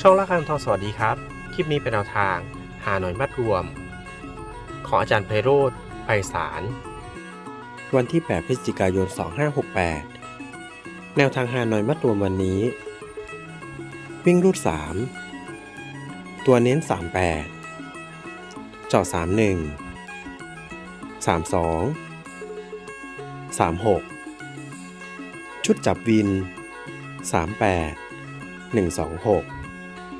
ช่องละคังทองสวัสดีครับ คลิปนี้เป็นแนวทาง หาหน่อยมัดรวม ของอาจารย์ไพโรธไพศาล วันที่ 8 พฤศจิกายน 2568 แนวทางหาหน่อยมัดรวมวันนี้ วิ่งรูด 3 ตัวเน้น 38 เจาะ31 32 36 ชุดจับวิน 38 126